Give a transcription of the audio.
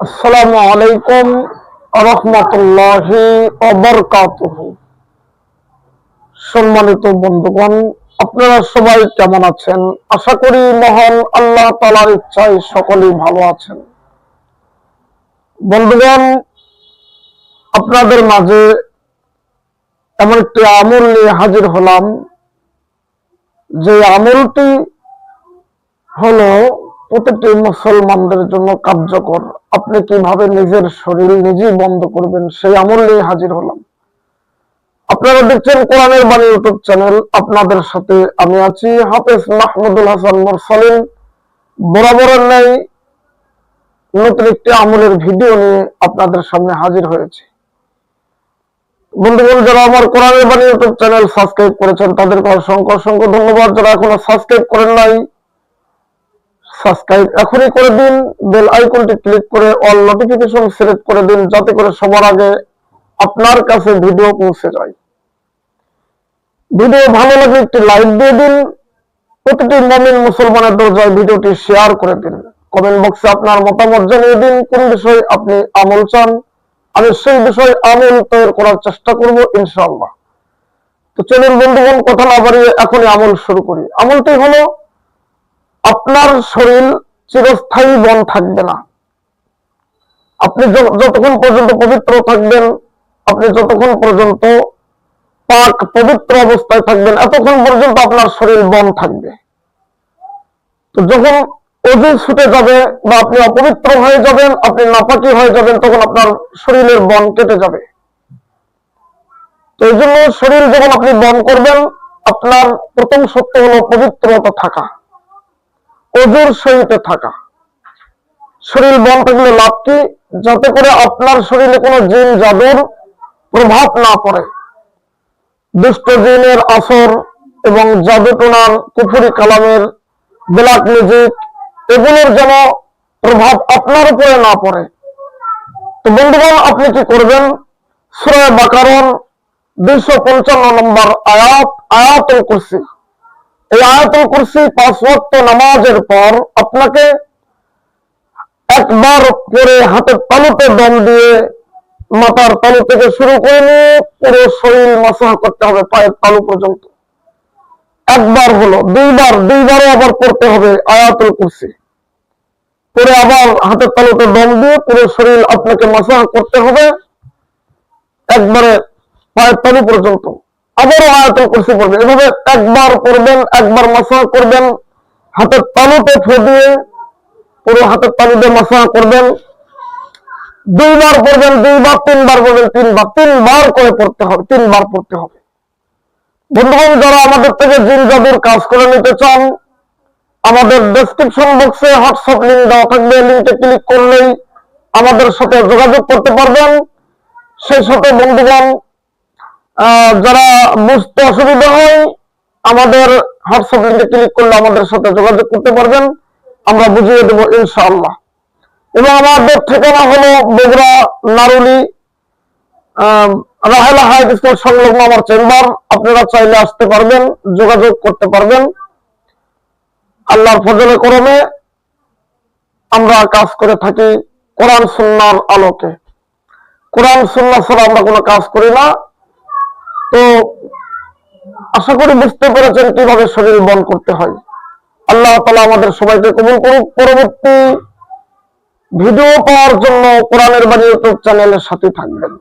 আসসালামু আলাইকুম রহমতুল্লাহি সম্মানিত বন্ধুগণ, আপনারা সবাই কেমন আছেন? আশা করি মহান আল্লাহ তালার ইচ্ছায় সকলেই ভালো আছেন। বন্ধুগণ, আপনাদের মাঝে এমন একটি আমল নিয়ে হাজির হলাম। যে আমলটি হলো প্রতিটি মুসলমানদের জন্য কার্যকর। আপনি কীভাবে নিজের শরীর নিজেই বন্ধ করবেন, সেই আমল নিয়ে হাজির হলাম। আপনারা দেখছেন কোরআনের বাণী ইউটিউব চ্যানেল। আপনাদের সাথে আমি আছি হাফেজ মাহমুদুল হাসান মোরসালিন। বরাবরের ন্যায় নতুন একটি আমলের ভিডিও নিয়ে আপনাদের সামনে হাজির হয়েছে। বন্ধুগণ, যারা আমার কোরআনের বাণী ইউটিউব চ্যানেল সাবস্ক্রাইব করেছেন, তাদেরকে অসংখ্য অসংখ্য ধন্যবাদ। যারা এখনও সাবস্ক্রাইব করেন নাই সাবস্ক্রাইব এখনই করে দিন বেল আইকনটি ক্লিক করে অল নোটিফিকেশন সিলেক্ট করে দিন, যাতে করে সবার আগে আপনার কাছে ভিডিও পৌঁছে যায়। ভিডিও ভালো লাগলে একটি লাইক দিয়ে দিন, প্রতিটি মমিন মুসলমানের দরজায় ভিডিওটি শেয়ার করে দিন। কমেন্ট বক্সে আপনার মতামত জানিয়ে দিন, কোন বিষয়ে আপনি আমল চান? আমি সেই বিষয়ে আমল তৈরি করার চেষ্টা করব, ইনশাআল্লাহ। তো চলুন বন্ধুগণ, কথা না বাড়িয়ে এখনই আমল শুরু করি। আমলটি হলো আপনার শরীর চিরস্থায়ী বন থাকবে না। আপনি যতক্ষণ পর্যন্ত পবিত্র থাকবেন, আপনি যতক্ষণ পর্যন্ত পাক পবিত্র অবস্থায় থাকবেন, এতক্ষণ পর্যন্ত আপনার শরীর বন থাকবে। তো যখন অজু ছুটে যাবে বা আপনি অপবিত্র হয়ে যাবেন, আপনি নাপাকি হয়ে যাবেন, তখন আপনার শরীরের বন কেটে যাবে। তো এই জন্য শরীর যখন আপনি বন করবেন, আপনার প্রথম সত্য হলো পবিত্রতা থাকা। অজুর সহিতে থাকা। শরীর বন থাকলে লাভ কি যাতে করে আপনার শরীরে কোনো জিন জাদুর প্রভাব না পড়ে। দুষ্ট জিনের আসর এবং জাদুটোনার কুফুরি কালামের ব্ল্যাক মিউজিক এগুলোর যেন প্রভাব আপনার উপরে না পড়ে। তো বন্ধুগণ, আপনি কি করবেন? সুরায় বাকারন দুইশো পঞ্চান্ন নম্বর আয়াত, আয়াতুল কুরসি। আয়াতুল কুরসি পাঁচ ওয়াক্ত নামাজের পর আপনাকে একবার করে হাতের তালুতে দম দিয়ে মাথার তালু থেকে শুরু করে নিয়ে পুরো শরীর মাসাহ করতে হবে, পায়ের তালু পর্যন্ত। একবার হলো, দুইবার, দুইবারও আবার পড়তে হবে আয়াতুল কুরসি। পরে আবার হাতের তালুতে দম দিয়ে পুরো শরীর আপনাকে মাসাহ করতে হবে একবারে পায়ের তালু পর্যন্ত। আবারও আয়াতুল কুরসি পড়বেন। এভাবে একবার করবেন, একবার মাসাহ করবেন, হাতের তালুতে ফু দিয়ে পুরো হাতের তালু দিয়ে মাসাহ করবেন। দুইবার পড়বেন, দুইবার, তিনবার পড়বেন, তিনবার তিনবার করে পড়তে হবে, তিনবার পড়তে হবে। বন্ধুগণ, যারা আমাদের থেকে জিন জাদুর কাজ করে নিতে চান, আমাদের ডেসক্রিপশন বক্সে হোয়াটসঅ্যাপ লিঙ্ক দেওয়া থাকবে লিঙ্কে ক্লিক করলেই আমাদের সাথে যোগাযোগ করতে পারবেন। সেই সাথে বন্ধুগণ যারা বুঝতে অসুবিধা হয়, আমাদের হোয়াটসঅ্যাপ লিঙ্কে ক্লিক করলে আমাদের সাথে যোগাযোগ করতে পারবেন। আমরা বুঝিয়ে দেবো ইনশাআল্লাহ। এবং আমাদের ঠিকানা হলো বগুড়া, নারুলি রাহেলা হাই স্কুল সংলগ্ন আমার চেম্বার। আপনারা চাইলে আসতে পারবেন, যোগাযোগ করতে পারবেন। আল্লাহর ফজলে করমে আমরা কাজ করে থাকি কোরআন, সুন্নার আলোকে। কোরআন সুন্না ছাড়া আমরা কোনো কাজ করি না। তো আশা করি বুঝতে পেরেছেন কীভাবে শরীর বন করতে হয়। আল্লাহ তালা আমাদের সবাইকে কবুল করুক। পরবর্তী ভিডিও পাওয়ার জন্য কোরআনের বাড়ি ইউটিউব চ্যানেলের সাথে থাকবেন।